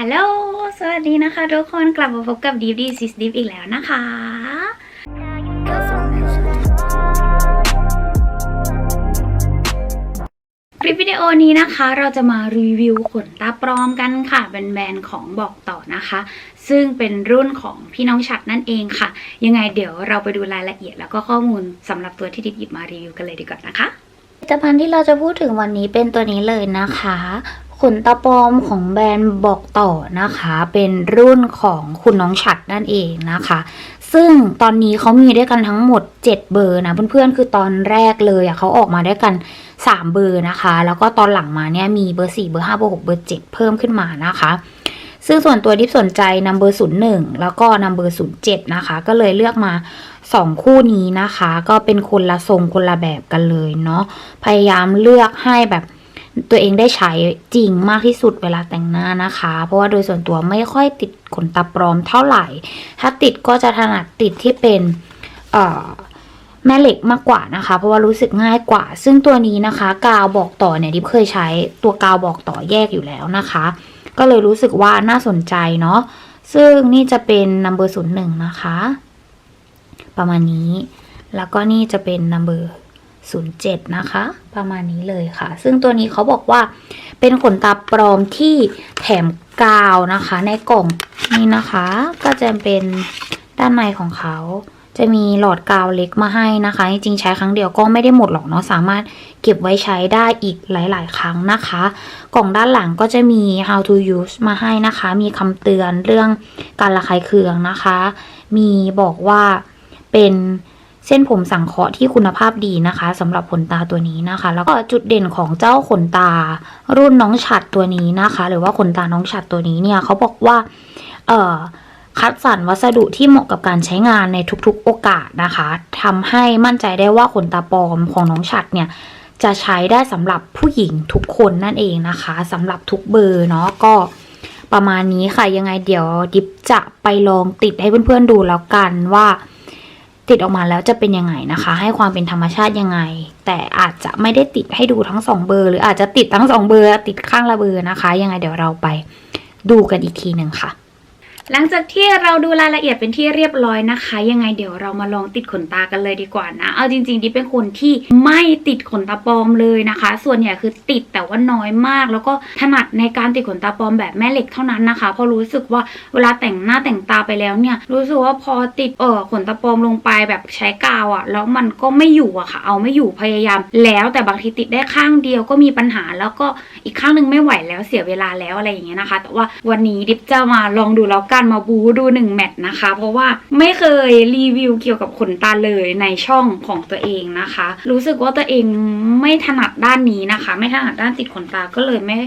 ฮัลโหล สวัสดีนะคะทุกคนกลับมาพบกับ Deep D Sis Deep อีกแล้วนะคะ คลิปวิดีโอนี้นะคะเราจะมารีวิวขนตาปลอมกันค่ะเป็นแบรนด์ของบอกต่อนะคะ ซึ่งเป็นรุ่นของพี่น้องฉัดนั่นเองค่ะ ยังไงเดี๋ยวเราไปดูรายละเอียดแล้วก็ข้อมูลสำหรับตัวที่ดิบหยิบมารีวิวกันเลยดีกว่านะคะผลิตภัณฑ์ที่เราจะพูดถึงวันนี้เป็นตัวนี้เลยนะคะ ขนตาปลอมของแบรนด์บอกต่อนะคะ เป็นรุ่นของคุณน้องฉัดนั่นเองนะคะ ซึ่งตอนนี้เขามีด้วยกันทั้งหมด 7 เบอร์นะเพื่อนๆคือตอนแรกเลยอะเขาออกมาด้วยกัน 3 เบอร์นะคะ แล้วก็ตอนหลังมาเนี่ยมีเบอร์ 4 เบอร์ 5 เบอร์ 6 เบอร์ 7 เพิ่มขึ้นมานะคะซึ่งส่วนตัวที่สนใจนำเบอร์01แล้วก็นำเบอร์07นะคะ ก็เลยเลือกมา2คู่นี้นะคะ ก็เป็นคนละทรงคนละแบบกันเลยเนาะพยายามเลือกให้แบบ ตัวเองได้ใช้จริงมากที่สุดเวลาแต่งหน้านะคะ เพราะว่าโดยส่วนตัวไม่ค่อยติดขนตาปลอมเท่าไหร่ ถ้าติดก็จะถนัดติดที่เป็นแม่เหล็กมากกว่านะคะ เพราะว่ารู้สึกง่ายกว่า ซึ่งตัวนี้นะคะ กาวบอกต่อเนี่ยดิเคยใช้ตัวกาวบอกต่อแยกอยู่แล้วนะคะ ก็เลยรู้สึกว่าน่าสนใจเนาะซึ่งนี่จะเป็น number ศูนย์หนึ่งนะคะ ประมาณนี้ แล้วก็นี่จะเป็น number 07 นะคะ ประมาณนี้เลยค่ะ ซึ่งตัวนี้เขาบอกว่าเป็นขนตาปลอมที่แถมกาวนะคะ ในกล่องนี่นะคะ ก็จะเป็นด้านในของเขา จะมีหลอดกาวเล็กมาให้นะคะ จริงๆใช้ครั้งเดียวก็ไม่ได้หมดหรอกเนาะสามารถเก็บไว้ใช้ได้อีกหลาย ๆ ครั้งนะคะ กล่องด้านหลังก็จะมี how to use มาให้นะคะ มีคำเตือนเรื่องการระคายเคืองนะคะ มีบอกว่าเป็น เส้นผมสังเคราะห์ที่คุณภาพดีนะคะสำหรับขนตาตัวนี้นะคะ แล้วก็จุดเด่นของเจ้าขนตา รุ่นน้องฉัดตัวนี้นะคะ หรือว่าขนตาน้องฉัดตัวนี้เนี่ยเขาบอกว่า เอ่อคัดสรรวัสดุที่เหมาะกับการใช้งานในทุกๆโอกาสนะคะทำให้มั่นใจได้ว่าขนตาปลอมของน้องฉัดเนี่ยจะใช้ได้สำหรับผู้หญิงทุกคนนั่นเองนะคะสำหรับทุกเบอร์เนาะก็ประมาณนี้ค่ะยังไงเดี๋ยวดิบจะไปลองติดให้เพื่อนๆดูแล้วกันว่า ติดออกมาแล้วจะเป็นยังไงนะคะ ให้ความเป็นธรรมชาติยังไง แต่อาจจะไม่ได้ติดให้ดูทั้งสองเบอร์ หรืออาจจะติดทั้งสองเบอร์ ติดข้างละเบอร์นะคะ ยังไงเดี๋ยวเราไปดูกันอีกทีหนึ่งค่ะ หลังจากที่เราดูรายละเอียดเป็นที่เรียบร้อยนะคะ ยังไงเดี๋ยวเรามาลองติดขนตากันเลยดีกว่านะ เอาจริงๆดิเป็นคนที่ไม่ติดขนตาปลอมเลยนะคะ ส่วนใหญ่คือติดแต่ว่าน้อยมาก แล้วก็ถนัดในการติดขนตาปลอมแบบแม่เหล็กเท่านั้นนะคะ เพราะรู้สึกว่าเวลาแต่งหน้าแต่งตาไปแล้วเนี่ย รู้สึกว่าพอติดเออขนตาปลอมลงไปแบบใช้กาวอะแล้วมันก็ไม่อยู่อะค่ะ เอาไม่อยู่พยายาม แล้วแต่บางทีติดได้ข้างเดียวก็มีปัญหา แล้วก็อีกข้างหนึงไม่ไหวแล้วเสียเวลาแล้วอะไรอย่างเงี้ยนะคะ แต่ว่าวันนี้ดิบจะมาลองดูแล้วกันมาบูดูหนึ่งแมทนะคะ เพราะว่าไม่เคยรีวิวเกี่ยวกับขนตาเลยในช่องของตัวเองนะคะ รู้สึกว่าตัวเองไม่ถนัดด้านนี้นะคะ ไม่ถนัดด้านติดขนตาก็เลยไม่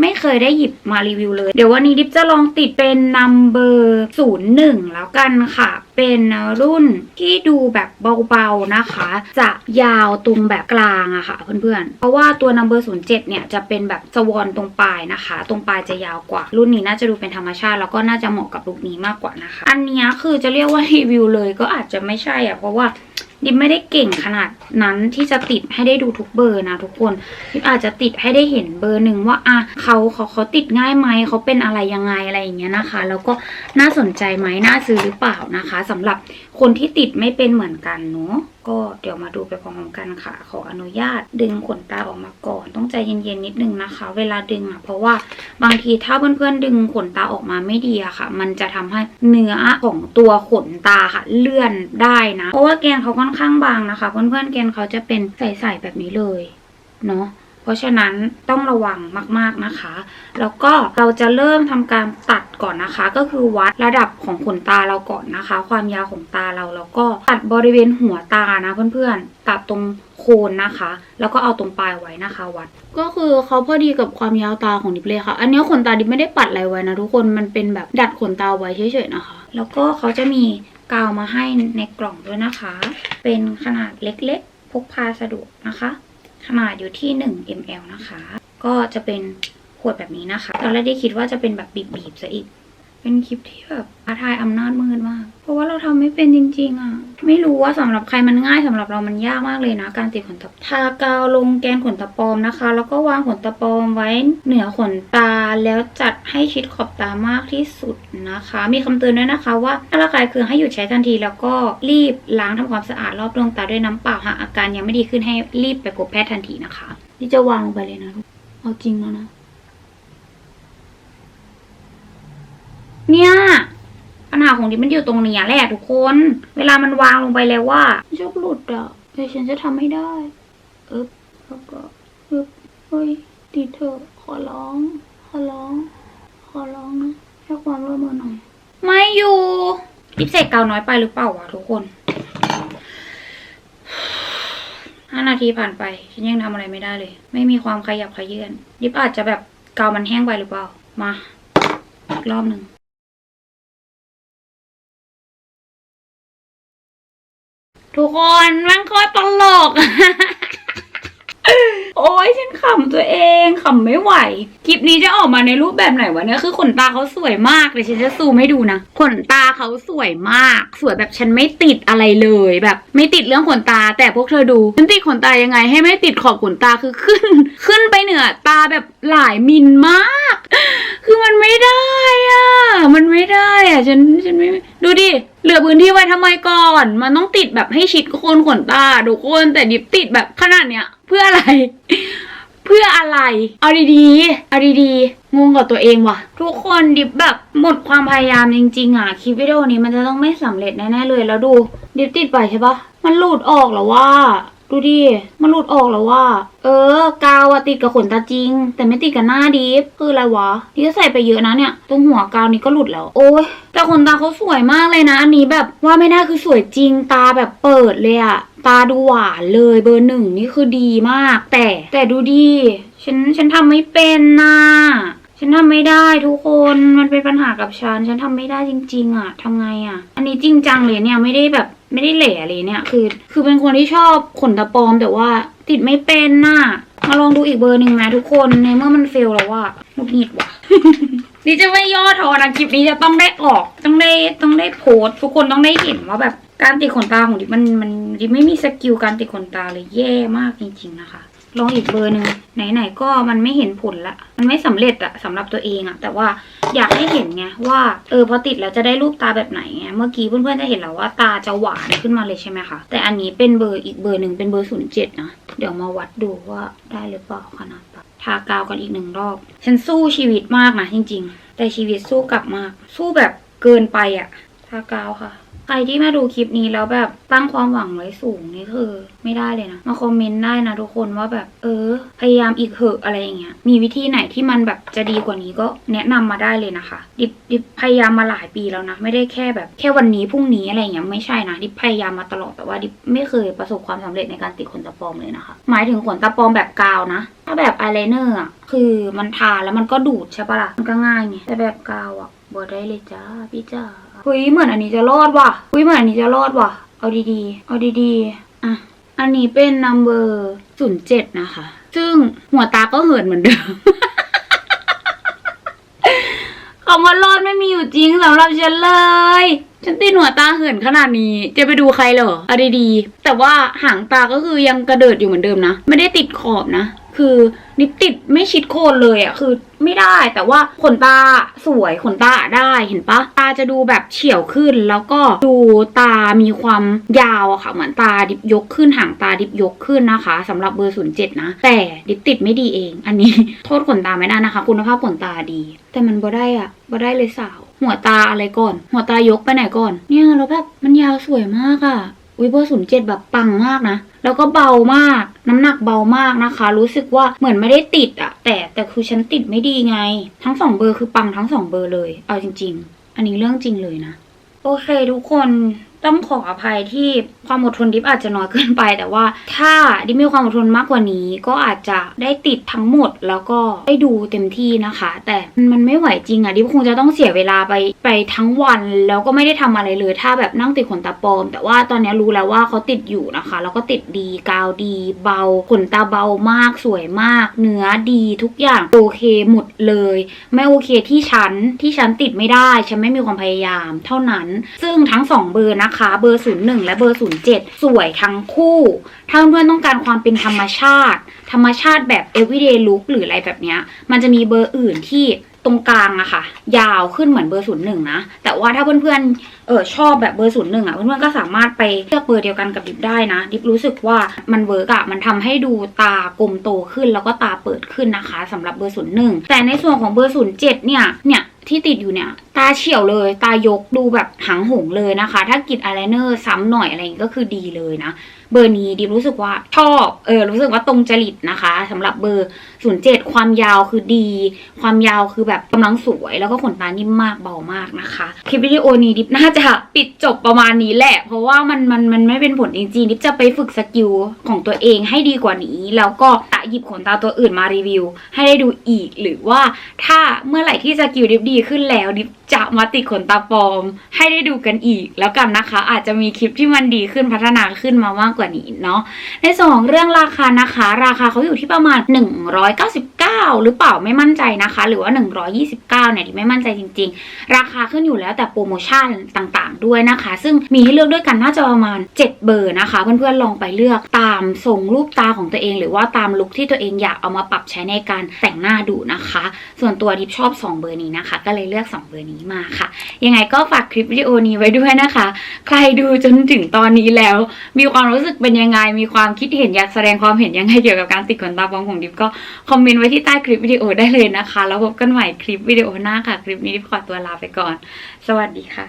ไม่เคยได้หยิบมารีวิวเลย เดี๋ยววันนี้ดิฟจะลองติดเป็น number 0 1แล้วกันค่ะ เป็นรุ่นที่ดูแบบเบาๆนะคะ จะยาวตรงแบบกลางอะค่ะเพื่อนๆ เพราะว่าตัว number 0 7 เนี่ยจะเป็นแบบสวอนตรงปลายนะคะ ตรงปลายจะยาวกว่า รุ่นนี้น่าจะดูเป็นธรรมชาติแล้วก็น่าจะเหมาะกับลุคนี้มากกว่านะคะ อันนี้คือจะเรียกว่ารีวิวเลยก็อาจจะไม่ใช่อะเพราะว่า ดิบไม่ได้เก่งขนาดนั้นที่จะติดให้ได้ดูทุกเบอร์นะทุกคนดิบอาจจะติดให้ได้เห็นเบอร์หนึ่งว่าอะเขาเขาเขาติดง่ายไหมเขาเป็นอะไรยังไงอะไรอย่างเงี้ยนะคะ แล้วก็น่าสนใจไหมน่าซื้อหรือเปล่านะคะสำหรับคนที่ติดไม่เป็นเหมือนกันเนาะ ก็เดี๋ยวมาดูไปพร้อมๆกันค่ะ ขออนุญาตดึงขนตาออกมาก่อน ต้องใจเย็นๆนิดนึงนะคะ เวลาดึงอะเพราะว่าบางทีถ้าเพื่อนๆดึงขนตาออกมาไม่ดีอะค่ะ มันจะทำให้เนื้อของตัวขนตาค่ะ เลื่อนได้นะ เพราะว่าแกนเขาค่อนข้างบางนะคะ เพื่อนๆแกนเขาจะเป็นใสๆแบบนี้เลยเนาะ ราะฉะนั้นต้องระวังมากๆนะคะ แล้วก็เราจะเริ่มทำการตัดก่อนนะคะ ก็คือวัดระดับของขนตาเราก่อนนะคะ ความยาวของตาเราแล้วก็ตัดบริเวณหัวตานะเพื่อนๆตัดตรงโคนนะคะ แล้วก็เอาตรงปลายไว้นะคะวัด ก็คือเขาพอดีกับความยาวตาของดิบเลยค่ะ อันนี้ขนตาดิบไม่ได้ปัดอะไรไว้นะทุกคนมันเป็นแบบดัดขนตาไว้เฉยๆนะคะ แล้วก็เขาจะมีกาวมาให้ในกล่องด้วยนะคะ เป็นขนาดเล็กๆ พกพาสะดวกนะคะ ขนาดอยู่ที่ 1 ml นะคะ ก็จะเป็นขวดแบบนี้นะคะ ตอนแรกได้คิดว่าจะเป็นแบบบีบๆซะอีก เป็นคลิปที่แบบท้าทายอำนาจมืดมาก เพราะว่าเราทำไม่เป็นจริงๆอะ ไม่รู้ว่าสำหรับใครมันง่ายสำหรับเรามันยากมากเลยนะ การติดขนตาทากาวลงแกนขนตาปลอมนะคะ แล้วก็วางขนตาปลอมไว้เหนือขนตาแล้วจัดให้ชิดขอบตามากที่สุดนะคะ มีคำเตือนด้วยนะคะ ว่าถ้าระคายเคืองให้หยุดใช้ทันที แล้วก็รีบล้างทำความสะอาดรอบดวงตาด้วยน้ำเปล่าหากอาการยังไม่ดีขึ้นให้รีบไปพบแพทย์ทันทีนะคะนี่จะวางลงไปเลยนะทุกเอาจริงแล้วนะ เนี่ยาของดิมันอยู่ตรงเนี้ยแหละทุกคน เวลามันวางลงไปแล้วว่าชอบหลุดอะเดี๋ยวฉันจะทำให้ได้เอ๊บแล้วก็เอ๊บเฮ้ยติดเถอะขอร้อง ขอร้อง ขอร้องนะให้ความร่วมมือหน่อย ไม่อยู่ดิบเสกเกาน้อยไปหรือเปล่าวะทุกคนห้านาทีผ่านไป ฉันยังทำอะไรไม่ได้เลย ไม่มีความขยับขยื่นดิบอาจจะแบบเกามันแห้งไปหรือเปล่า มาอีกรอบหนึ่ง ทุกคนมันโคตรตลก โอ้ยฉันขำตัวเองขำไม่ไหว คลิปนี้จะออกมาในรูปแบบไหนวะเนี่ยคือขนตาเขาสวยมากเลยฉันจะซูมให้ดูนะขนตาเขาสวยมาก สวยแบบฉันไม่ติดอะไรเลยแบบ ไม่ติดเรื่องขนตา แต่พวกเธอดูฉันติดขนตายังไง ให้ไม่ติดขอบขนตาคือขึ้น ขึ้นไปเหนือตาแบบหลายมิลมาก คือมันไม่ได้อะมันไม่ได้ อะฉันฉันไม่ดูดิเหลือพื้นที่ไว้ทำไมก่อน มันต้องติดแบบให้ชิดโคนขนตาทุกคนแต่ดิบติดแบบขนาดเนี้ยเพื่ออะไร เพื่ออะไรเอาดีๆเอาดีๆงงกับตัวเองว่ะ ทุกคนดิบแบบหมดความพยายามจริงๆอะคลิปวิดีโอนี้มันจะต้องไม่สำเร็จแน่ๆเลยแล้วดู ดิบติดไปใช่ปะมันหลุดออกแล้วว่า ดูดิ มันหลุดออกแล้วว่า เออ กาวอะติดกับขนตาจริง แต่ไม่ติดกับหน้าดิฟ คืออะไรวะดิก็ใส่ไปเยอะนะเนี่ย ตรงหัวกาวนี้ก็หลุดแล้ว โอ้ย แต่ขนตาเขาสวยมากเลยนะ อันนี้แบบว่าไม่ได้คือสวยจริง ตาแบบเปิดเลยอะตาดูหวานเลยเบอร์หนึ่งนี่คือดีมาก แต่แต่ดูดิฉันฉันทำไม่เป็นน่ะ ฉันทำไม่ได้ทุกคนมันเป็นปัญหากับฉัน ฉันทำไม่ได้จริง ๆ อะทำไงอะ อันนี้จริงจังเลยเนี่ยไม่ได้แบบไม่ได้เหล่เลยเนี่ย คือ คือเป็นคนที่ชอบขนตาปลอม แต่ว่าติดไม่เป็นน่ะมาลองดูอีกเบอร์หนึ่งไหมทุกคนในเมื่อมันเฟลแล้วว่าหงุดหงิดว่ะนี่จะไม่ย่อท้อนะคลิปนี้จะต้องได้ออกต้องได้ต้องได้โพสทุกคนต้องได้เห็นว่าแบบการติดขนตาของดิมันมันดิไม่มีสกิลการติดขนตาเลยแย่มากจริง ๆ นะคะ ลองอีกเบอร์หนึ่งไหนๆก็มันไม่เห็นผลละ มันไม่สำเร็จอะสำหรับตัวเองอะแต่ว่าอยากให้เห็นไงว่าเออพอติดแล้วจะได้รูปตาแบบไหนไงเมื่อกี้เพื่อนๆจะเห็นแล้วว่าตาจะหวานขึ้นมาเลยใช่ไหมคะแต่อันนี้เป็นเบอร์อีกเบอร์หนึ่งเป็นเบอร์ศูนย์เจ็ดนะเดี๋ยวมาวัดดูว่าได้หรือเปล่าขนาดปะทากาวกันอีกหนึ่งรอบ ฉันสู้ชีวิตมากนะจริง ๆ แต่ชีวิตสู้กลับมาก สู้แบบเกินไปอะทากาวค่ะ ใครที่มาดูคลิปนี้แล้วแบบตั้งความหวังไว้สูงนี่คือ ไม่ได้เลยนะ มาคอมเมนต์ได้นะทุกคนว่าแบบ เออ พยายามอีกเหอะอะไรอย่างเงี้ย มีวิธีไหนที่มันแบบจะดีกว่านี้ก็แนะนำมาได้เลยนะคะ ดิบดิบพยายามมาหลายปีแล้วนะ ไม่ได้แค่แบบแค่วันนี้พรุ่งนี้อะไรเงี้ยไม่ใช่นะ ดิบพยายามมาตลอดแต่ว่าดิบไม่เคยประสบความสำเร็จในการติดขนตาปลอมเลยนะคะ หมายถึงขนตาปลอมแบบกาวนะ ถ้าแบบอายไลเนอร์อะคือมันทาแล้วมันก็ดูดใช่ปะล่ะมันก็ง่ายไงแต่แบบกาวอะบ่ได้เลยจ้าพี่จ้า เฮ้ยเหมือนอันนี้จะรอดว่ะเฮ้ยเหมือนอันนี้จะรอดว่ะ เอาดีๆ เอาดีๆ อะ อันนี้เป็น number ศูนย์เจ็ดนะคะ ซึ่งหัวตาก็เหินเหมือนเดิมคำว่ารอดไม่มีอยู่จริงสำหรับฉันเลย ฉันติดหัวตาเหินขนาดนี้ จะไปดูใครเหรอเอาดีๆแต่ว่าหางตาก็คือยังกระเดิดอยู่เหมือนเดิมนะ ไม่ได้ติดขอบนะ คือนิปติดไม่ชิดโคนเลยอะ่ะคือไม่ได้แต่ว่าขนตาสวยขนตาได้เห็นปะตาจะดูแบบเฉียวขึ้น แล้วก็ดูตามีความยาวอะค่ะ เหมือนตาดิบยกขึ้นหางตาดิบยกขึ้นนะคะสำหรับเบอร์ศูนย์เจ็ดนะ แต่ดิบติดไม่ดีเอง อันนี้โทษขนตาไม่ได้นะคะ คุณภาพขนตาดี แต่มันบ่ได้อะ่ะบ่ได้เลยสาว หัวตาอะไรก่อน หัวตายกไปไหนก่อน เนี่ยแล้วแบบมันยาวสวยมากอะ่ะอุ้ยเบอร์ศูนย์เจ็ดแบบปังมากนะ แล้วก็เบามาก น้ำหนักเบามากนะคะ รู้สึกว่าเหมือนไม่ได้ติดอะแต่แต่คือฉันติดไม่ดีไง ทั้งสองเบอร์คือปังทั้งสองเบอร์เลย เอาจริง ๆ อันนี้เรื่องจริงเลยนะ โอเคทุกคน ต้องขออภัยที่ความอดทนดิฟอาจจะน้อยเกินไป แต่ว่าถ้าดิฟมีความอดทนมากกว่านี้ ก็อาจจะได้ติดทั้งหมดแล้วก็ได้ดูเต็มที่นะคะ แต่มันไม่ไหวจริงอะดิฟคงจะต้องเสียเวลาไปไปทั้งวัน แล้วก็ไม่ได้ทำอะไรเลย ถ้าแบบนั่งติดขนตาปลอม แต่ว่าตอนนี้รู้แล้วว่าเขาติดอยู่นะคะ แล้วก็ติดดีกาวดี เบาขนตาเบามากสวยมาก เนื้อดีทุกอย่างโอเคหมดเลย ไม่โอเคที่ฉันที่ฉันติดไม่ได้ฉันไม่มีความพยายามเท่านั้น ซึ่งทั้ง 2 เบอร์นะคะเบอร์ 01 และเบอร์ 07 สวยทั้งคู่ถ้าเพื่อนๆต้องการความเป็นธรรมชาติ ธรรมชาติแบบ everyday look หรืออะไรแบบเนี้ย มันจะมีเบอร์อื่นที่ตรงกลางอะค่ะ ยาวขึ้นเหมือนเบอร์01นย์หนึ่งนะ แต่ว่าถ้าเพื่อนๆเออชอบแบบเบอร์01อะเพื่อนๆก็สามารถไปเลือกเบอร์เดียวกันกับดิฟได้นะดิฟรู้สึกว่ามันเวิร์กอะมันทำให้ดูตากลมโตขึ้นแล้วก็ตาเปิดขึ้นนะคะสำหรับเบอร์01แต่ในส่วนของเบอร์07เนี่ยเนี่ยที่ติดอยู่เนี่ย ตาเฉียวเลย ตายกดูแบบหางหงเลยนะคะ ถ้ากรีดอายไลเนอร์ซ้ำหน่อยอะไรอย่างงี้ก็คือดีเลยนะ เบอร์นี้ดิรู้สึกว่าชอบ เออ รู้สึกว่าตรงจริตนะคะสำหรับเบอร์ 07 ความยาวคือดี ความยาวคือแบบกำลังสวย แล้วก็ขนตานิ่มมากเบามากนะคะ คลิปวิดีโอนี้ดิฟน่าจะปิดจบประมาณนี้แหละ เพราะว่ามันมันมันไม่เป็นผลจริงๆดิฟจะไปฝึกสกิลของตัวเองให้ดีกว่านี้ แล้วก็ะหยิบขนตาตัวอื่นมารีวิว ให้ได้ดูอีก หรือว่าถ้าเมื่อไหร่ที่สกิลดิฟดีขึ้นแล้วดิจะมาติดขนตาปลอม ให้ได้ดูกันอีก แล้วกันนะคะ อาจจะมีคลิปที่มันดีขึ้นพัฒนาขึ้นมามากกว่านี้เนาะในส่วนของเรื่องราคานะคะ ราคาเขาอยู่ที่ประมาณ 199 หรือเปล่าไม่มั่นใจนะคะ หรือว่า 129เนี่ยที่ไม่มั่นใจจริง ๆ ราคาขึ้นอยู่แล้วแต่โปรโมชั่นต่างๆ ด้วยนะคะ ซึ่งมีให้เลือกด้วยกันน่าจะประมาณ 7 เบอร์นะคะ เพื่อนๆลองไปเลือกตามทรงรูปตาของตัวเอง หรือว่าตามลุคที่ตัวเองอยากเอามาปรับใช้ในการแต่งหน้าดูนะคะ ส่วนตัวทิปชอบ 2 เบอร์นี้นะคะ ก็เลยเลือก 2 เบอร์นี้นี้มาค่ะ ยังไงก็ฝากคลิปวิดีโอนี้ไว้ด้วยนะคะ ใครดูจนถึงตอนนี้แล้ว มีความรู้สึกเป็นยังไง มีความคิดเห็นอยากแสดงความเห็นยังไงเกี่ยวกับการติดขนตาปลอมของดิฟก็คอมเมนต์ไว้ที่ใต้คลิปวิดีโอได้เลยนะคะ แล้วพบกันใหม่คลิปวิดีโอหน้าค่ะ คลิปนี้ดิฟขอตัวลาไปก่อน สวัสดีค่ะ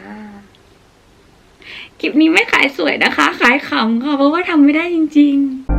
คลิปนี้ไม่ขายสวยนะคะ ขายขำค่ะ เพราะว่าทำไม่ได้จริง ๆ